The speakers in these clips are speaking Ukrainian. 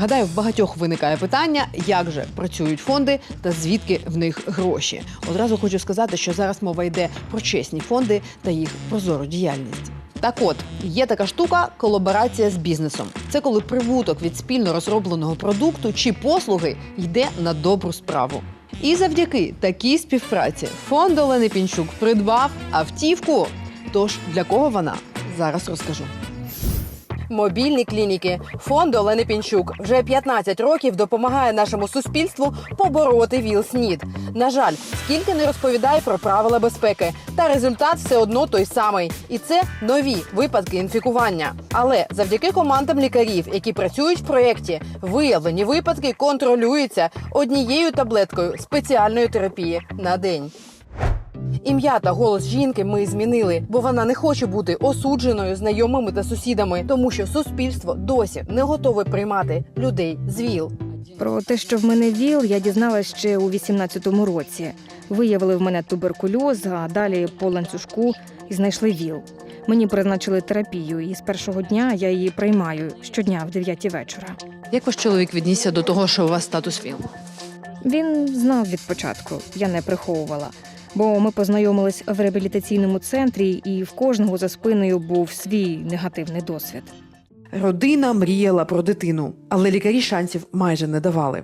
Гадаю, в багатьох виникає питання, як же працюють фонди та звідки в них гроші. Одразу хочу сказати, що зараз мова йде про чесні фонди та їх прозору діяльність. Так от є така штука колаборація з бізнесом. Це коли прибуток від спільно розробленого продукту чи послуги йде на добру справу. І завдяки такій співпраці фонд Олени Пінчук придбав автівку. Тож для кого вона зараз розкажу. Мобільні клініки фонду Олени Пінчук вже 15 років допомагає нашому суспільству побороти ВІЛ-СНІД. На жаль, скільки не розповідає про правила безпеки, та результат все одно той самий. І це нові випадки інфікування. Але завдяки командам лікарів, які працюють в проєкті, виявлені випадки контролюються однією таблеткою спеціальної терапії на день. Ім'я та голос жінки ми змінили, бо вона не хоче бути осудженою знайомими та сусідами, тому що суспільство досі не готове приймати людей з ВІЛ. Про те, що в мене ВІЛ, я дізналась ще у 18-му році. Виявили в мене туберкульоз, а далі по ланцюжку і знайшли ВІЛ. Мені призначили терапію, і з першого дня я її приймаю щодня в 9 вечора. Як ваш чоловік віднісся до того, що у вас статус ВІЛ? Він знав від початку, я не приховувала. Бо ми познайомились в реабілітаційному центрі, і в кожного за спиною був свій негативний досвід. Родина мріяла про дитину, але лікарі шансів майже не давали.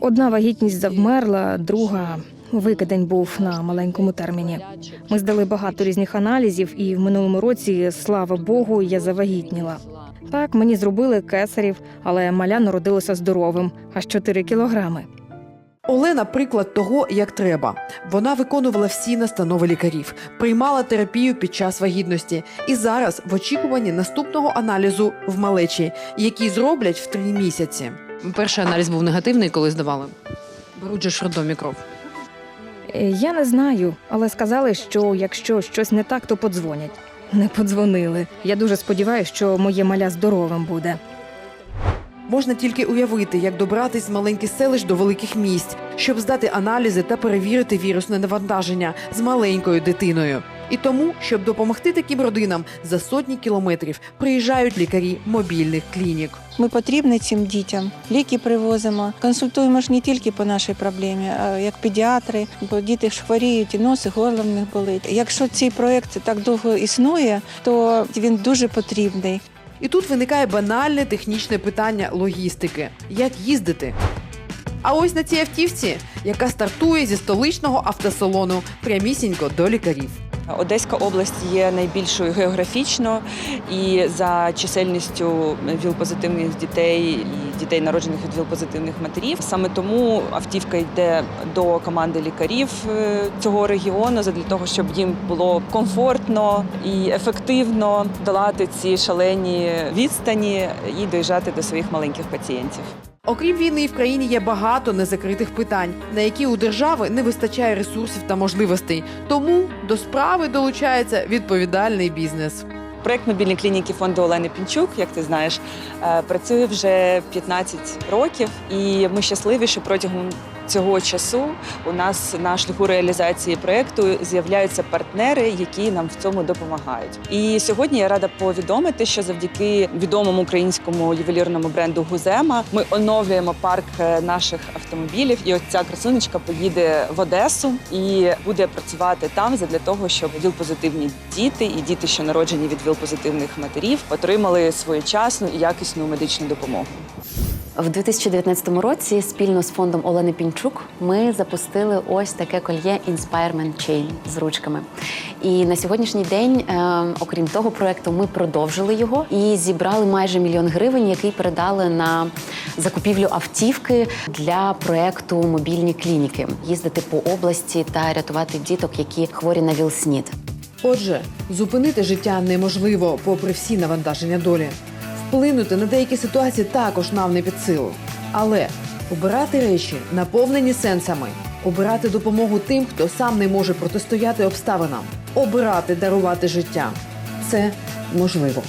Одна вагітність завмерла, друга викидень був на маленькому терміні. Ми здали багато різних аналізів, і в минулому році, слава Богу, я завагітніла. Так, мені зробили кесарів, але маля народилася здоровим, аж 4 кілограми. Олена приклад того, як треба. Вона виконувала всі настанови лікарів, приймала терапію під час вагітності і зараз в очікуванні наступного аналізу в малечі, який зроблять в три місяці. Перший аналіз був негативний, коли здавали. Беруть же ж роддомі кров. Е, Я не знаю, але сказали, що якщо щось не так, то подзвонять. Не подзвонили. Я дуже сподіваюся, що моє маля здоровим буде. Можна тільки уявити, як добратись з маленьких селищ до великих місць, щоб здати аналізи та перевірити вірусне навантаження з маленькою дитиною. І тому, щоб допомогти таким родинам, за сотні кілометрів приїжджають лікарі мобільних клінік. Ми потрібні цим дітям. Ліки привозимо. Консультуємо ж не тільки по нашій проблемі, а як педіатри, бо діти ж хворіють, і нос, і горло в них болить. Якщо цей проект так довго існує, то він дуже потрібний. І тут виникає банальне технічне питання логістики: як їздити? А ось на цій автівці, яка стартує зі столичного автосалону прямісінько до лікарів. Одеська область є найбільшою географічно і за чисельністю ВІЛ-позитивних дітей і дітей, народжених від ВІЛ-позитивних матерів. Саме тому автівка йде до команди лікарів е, цього регіону для того, щоб їм було комфортно і ефективно долати ці шалені відстані і доїжджати до своїх маленьких пацієнтів. Окрім війни, в країні є багато незакритих питань, на які у держави не вистачає ресурсів та можливостей. Тому до справи долучається відповідальний бізнес. Проект мобільної клініки фонду Олени Пінчук, як ти знаєш, е, працює вже 15 років, і ми щасливі, що протягом цього часу у нас на шляху реалізації проекту з'являються партнери, які нам в цьому допомагають. І сьогодні я рада повідомити, що завдяки відомому українському ювелірному бренду Гузема ми оновлюємо парк е, наших автомобілів. І ось ця красунечка поїде в Одесу і буде працювати там для того, щоб ВІЛ-позитивні діти і діти, що народжені від ВІЛ-позитивних матерів, отримали своєчасну і якісну медичну допомогу. В 2019 році спільно з фондом Олени Пінчук ми запустили ось таке кольє Inspirement Chain з ручками. І на сьогоднішній день, е, окрім того проекту, ми продовжили його і зібрали майже мільйон гривень, який передали на закупівлю автівки для проекту мобільні клініки, їздити по області та рятувати діток, які хворі на ВІЛ-СНІД. Отже, зупинити життя неможливо, попри всі навантаження долі. Вплинути на деякі ситуації також нам не під силу. Але обирати речі, наповнені сенсами, обирати допомогу тим, хто сам не може протистояти обставинам, обирати дарувати життя це можливо.